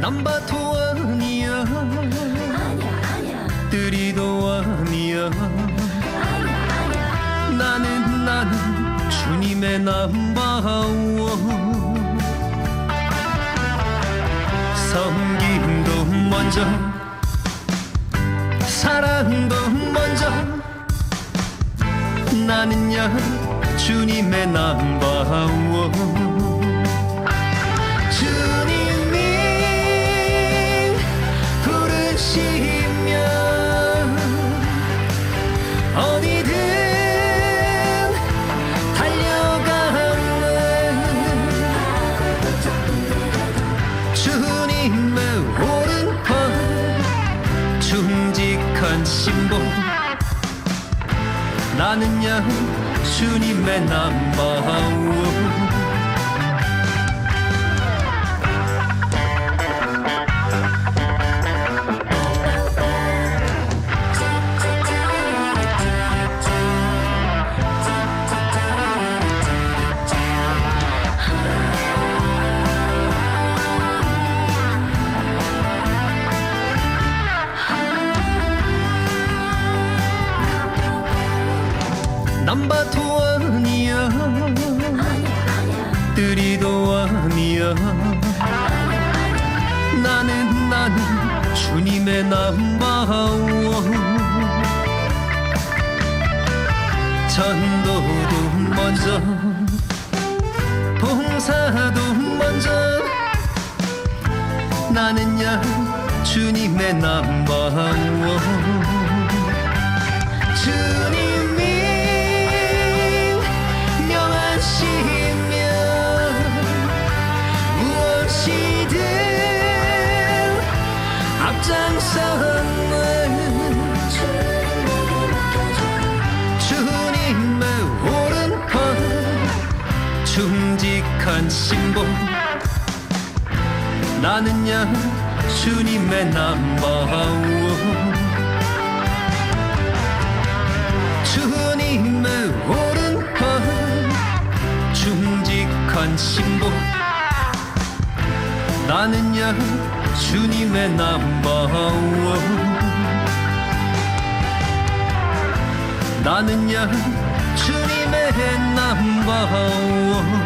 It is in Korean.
남바도 아니야. 아니야 아니야 뜨리도 아니야. 나는 나는 주님의 남바원. 섬김도 먼저. 사랑도 먼저. 나는야 주님의 남바원 한 신복 나는야 주님의 남바원 남바도 아니야. 뜨리도 아니야. 나는 나는 주님의 남바원 전도도 먼저 봉사도 먼저. 나는야 주님의 남바 명하시면 무엇이든 앞장서는 주님의 오른편 충직한 신복 나는야 주님의 남바원 주님의 오른편 충직한 신복 나는야 주님의 남바원 나는야 주님의 남바원